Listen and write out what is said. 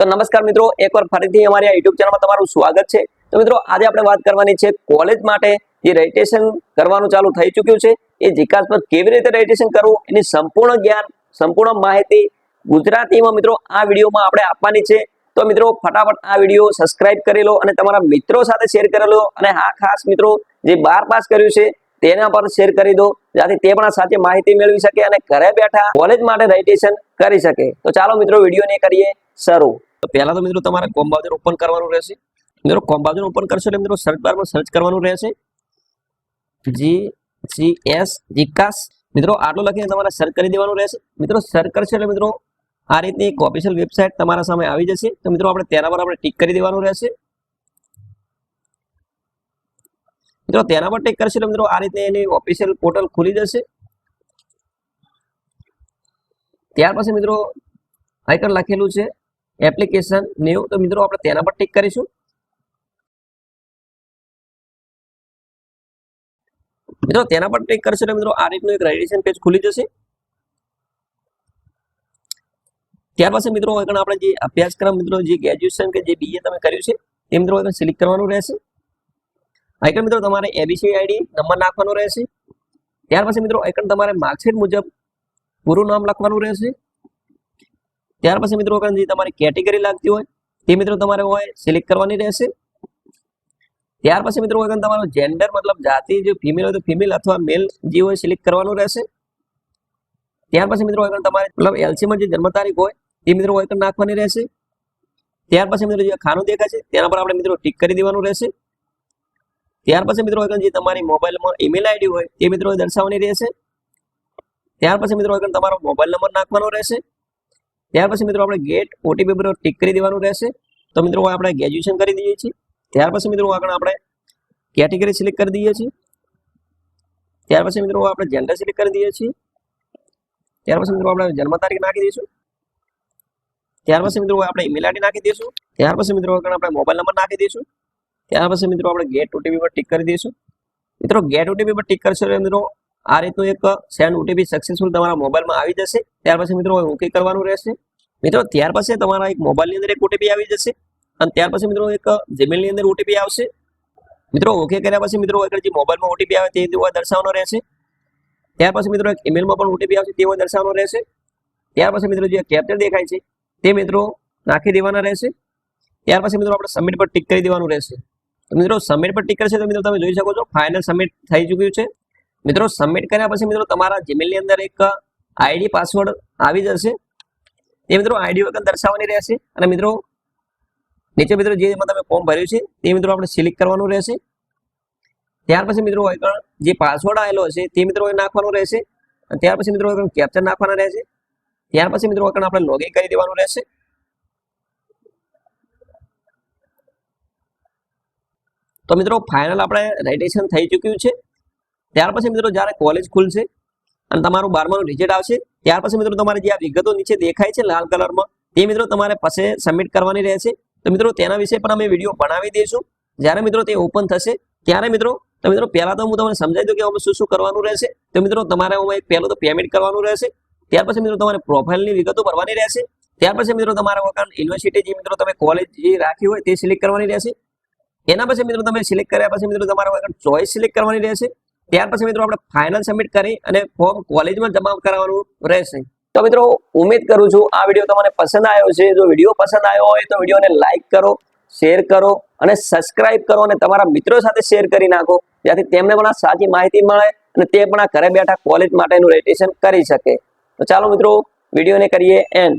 તો નમસ્કાર મિત્રો, એકવાર ફરીથી અમારી આ યુટ્યુબ ચેનલમાં તમારું સ્વાગત છે. તો મિત્રો, આજે આપણે વાત કરવાની છે કોલેજ માટે જે રજીસ્ટ્રેશન કરવાનું ચાલુ થઈ ચૂક્યું છે. એ જીકાસ પર કેવી રીતે રજીસ્ટ્રેશન કરવું, એની સંપૂર્ણ જ્ઞાન, સંપૂર્ણ માહિતી ગુજરાતીમાં મિત્રો આ વિડીયોમાં આપણે આપવાની છે. તો મિત્રો, ફટાફટ આ વીડિયો સબસ્ક્રાઇબ કરી લો અને તમારા મિત્રો સાથે શેર કરી લો અને હા, ખાસ મિત્રો, જે બાર પાસ કર્યું છે, તેના પર શેર કરી દો, જેથી તે પણ સાથે માહિતી મેળવી શકે અને ઘરે બેઠા કોલેજ માટે રજીસ્ટ્રેશન કરી શકે. તો ચાલો મિત્રો, વિડીયોને કરીએ શરૂ. તો પહેલા તો મિત્રો તમારે કોમ બ્રાઉઝર ઓપન કરવાનું રહેશે. મિત્રો કોમ બ્રાઉઝર ઓપન કરશો એટલે મિત્રો સર્ચ બારમાં સર્ચ કરવાનું રહેશે. જી જી એસ જીકાસ મિત્રો આટલું લખીને તમારે સર્ચ કરી દેવાનું રહેશે. મિત્રો સર્ચ કરશો એટલે મિત્રો આ રીતની એક ઓફિશિયલ વેબસાઇટ તમારા સામે આવી જશે. તો મિત્રો આપણે તેના પર આપણે ટિક કરી દેવાનું રહેશે. મિત્રો તેના પર ટિક કરશો એટલે મિત્રો આ રીતે એની ઓફિશિયલ પોર્ટલ ખુલી જશે. ત્યાર પછી મિત્રો આઈકન લખેલું છે. એપ્લિકેશન નેવું તો મિત્રો આપણે તેના પર ટીક કરીશું. મિત્રો તેના પર ટિક કરશો એટલે મિત્રો આ રીતનું એક રજીસ્ટ્રેશન પેજ ખુલી જશે. ત્યાર પછી મિત્રો આગળ આપણે જે અભ્યાસક્રમ, મિત્રો જે ગ્રેજ્યુએશન કે જે બીએ તમે કર્યું છે એ મિત્રો આગળ સિલેક્ટ કરવાનું રહેશે. આગળ મિત્રો તમારે એબીસી આઈડી નંબર નાખવાનો રહેશે. ત્યાર પછી મિત્રો આગળ તમારે માર્કશીટ મુજબ પૂરું નામ લખવાનું રહેશે. ત્યાર પછી મિત્રો જે તમારી કેટેગરી લાગતી હોય તે મિત્રો તમારે હોય સિલેક્ટ કરવાની રહેશે. ત્યાર પછી મિત્રો તમારો જેન્ડર મતલબ જાતિ જે ફિમેલ હોય તો ફિમેલ અથવા મેલ જે હોય સિલેક્ટ કરવાનું રહેશે. ત્યાર પછી મિત્રો તમારે મતલબ એલસીમાં જે જન્મ તારીખ હોય તે મિત્રો આગળ નાખવાની રહેશે. ત્યાર પછી મિત્રો જે ખાનું દેખાય છે, તેના પર આપણે મિત્રો ટીક કરી દેવાનું રહેશે. ત્યાર પછી મિત્રો જે તમારી મોબાઈલમાં ઈમેલ આઈડી હોય તે મિત્રો દર્શાવવાની રહેશે. ત્યાર પછી મિત્રો તમારો મોબાઈલ નંબર નાખવાનો રહેશે. ત્યાર પછી મિત્રો આપણે ગેટ ઓટીપી પર ટિક કરી દેવાનું રહેશે. તો મિત્રો આપણે ગ્રેજ્યુએશન કરી દઈએ છીએ. ત્યાર પછી મિત્રો આગળ આપણે કેટેગરી સિલેક્ટ કરી દઈએ છીએ. ત્યાર પછી મિત્રો આપણે જેન્ડર સિલેક્ટ કરી દઈએ છીએ. ત્યાર પછી મિત્રો આપણે જન્મ તારીખ નાખી દઈશું. ત્યાર પછી મિત્રો આપણે ઈમેલ આઈડી નાખી દઈશું. ત્યાર પછી મિત્રો આગળ આપણે મોબાઈલ નંબર નાખી દઈશું. ત્યાર પછી મિત્રો આપણે ગેટ ઓટીપી પર ટિક કરી દઈશું. મિત્રો ગેટ ઓટીપી પર ટિક કરશો મિત્રો આ રીતનું એક સેન્ડ ઓટીપી સક્સેસફુલ તમારા મોબાઈલમાં આવી જશે. ત્યાર પછી મિત્રો ઓકે કરવાનું રહેશે? મિત્રો, ત્યાર પછી તમારા એક મોબાઈલની અંદર એક ઓટીપી આવી જશે અને ત્યાર પછી મિત્રો એક જીમેલની અંદર ઓટીપી આવશે. મિત્રો ઓકે કર્યા પછી મિત્રો આગળ જે મોબાઈલમાં ઓટીપી આવે તે તેવો દર્શાવવાનો રહેશે. ત્યાર પછી મિત્રો એક ઈમેલમાં પણ ઓટીપી આવશે તેવો દર્શાવવાનો રહેશે. ત્યાર પછી મિત્રો જે કેપ્ચર દેખાય છે તે મિત્રો નાખી દેવાના રહેશે. ત્યાર પછી મિત્રો આપણે સબમિટ પર ટિક કરી દેવાનું રહેશે. મિત્રો સબમિટ પર ટિક કરશે તો મિત્રો તમે જોઈ શકો છો ફાઇનલ સબમિટ થઈ ચૂક્યું છે. મિત્રો સબમિટ કર્યા પછી મિત્રો, તમારા જીમેલની અંદર એક આઈડી પાસવર્ડ આવી જશે. એ મિત્રો આઈડી વગર દર્શાવવાની રહેશે. અને મિત્રો, નીચે મિત્રો જે તમે ફોર્મ ભર્યું છે, તે મિત્રો આપણે સિલેક્ટ કરવાનું રહેશે. ત્યાર પછી મિત્રો જે પાસવર્ડ આવેલો હશે, તે મિત્રો નાખવાનો રહેશે. અને ત્યાર પછી મિત્રો કેપ્ચર નાખવાના રહેશે. ત્યાર પછી મિત્રો આપણે લોગિન કરી દેવાનું રહેશે. તો મિત્રો ફાઇનલ આપણે રજીસ્ટ્રેશન થઈ ચૂક્યું છે. ત્યાર પછી મિત્રો જ્યારે કોલેજ ખુલશે અને તમારું બારમાનું રિઝલ્ટ આવશે, ત્યાર પછી મિત્રો તમારે જે આ વિગતો નીચે દેખાય છે લાલ કલરમાં, તે મિત્રો તમારે પાસે સબમિટ કરવાની રહેશે. તો મિત્રો તેના વિશે પણ અમે વીડિયો બનાવી દઈશું. જ્યારે મિત્રો તે ઓપન થશે, ત્યારે મિત્રો, તો મિત્રો પહેલા તો હું તમને સમજાવી દઉં કે અમે શું શું કરવાનું રહેશે. તો મિત્રો તમારે એક પહેલું તો પેમેન્ટ કરવાનું રહેશે. ત્યાર પછી મિત્રો તમારે પ્રોફાઇલની વિગતો ભરવાની રહેશે. ત્યાર પછી મિત્રો તમારા અકાઉન્ટ યુનિવર્સિટી જે મિત્રો તમે કોલેજ જે રાખી હોય તે સિલેક્ટ કરવાની રહેશે. એના પછી મિત્રો તમે સિલેક્ટ કર્યા પછી મિત્રો તમારા અકાઉન્ટ ચોઇસ સિલેક્ટ કરવાની રહેશે. ત્યાર પછી મિત્રો આપણે ફાઇનલ સબમિટ કરી અને ફોર્મ કોલેજમાં જમા કરાવવાનું રહેશે. તો મિત્રો, ઉમેદ કરું છું આ વીડિયો તમને પસંદ આવ્યો છે. જો વીડિયો પસંદ આવ્યો હોય તો વિડીયોને લાઇક કરો શેર કરો અને સબસ્ક્રાઇબ કરો અને તમારા મિત્રો સાથે શેર કરી નાખો. જેથી તેમને પણ સાચી માહિતી મળે અને તે પણ આ ઘરે બેઠા કોલેજ માટેનું રજીસ્ટ્રેશન કરી શકે. તો ચાલો મિત્રો વિડીયોને કરીએ એન્ડ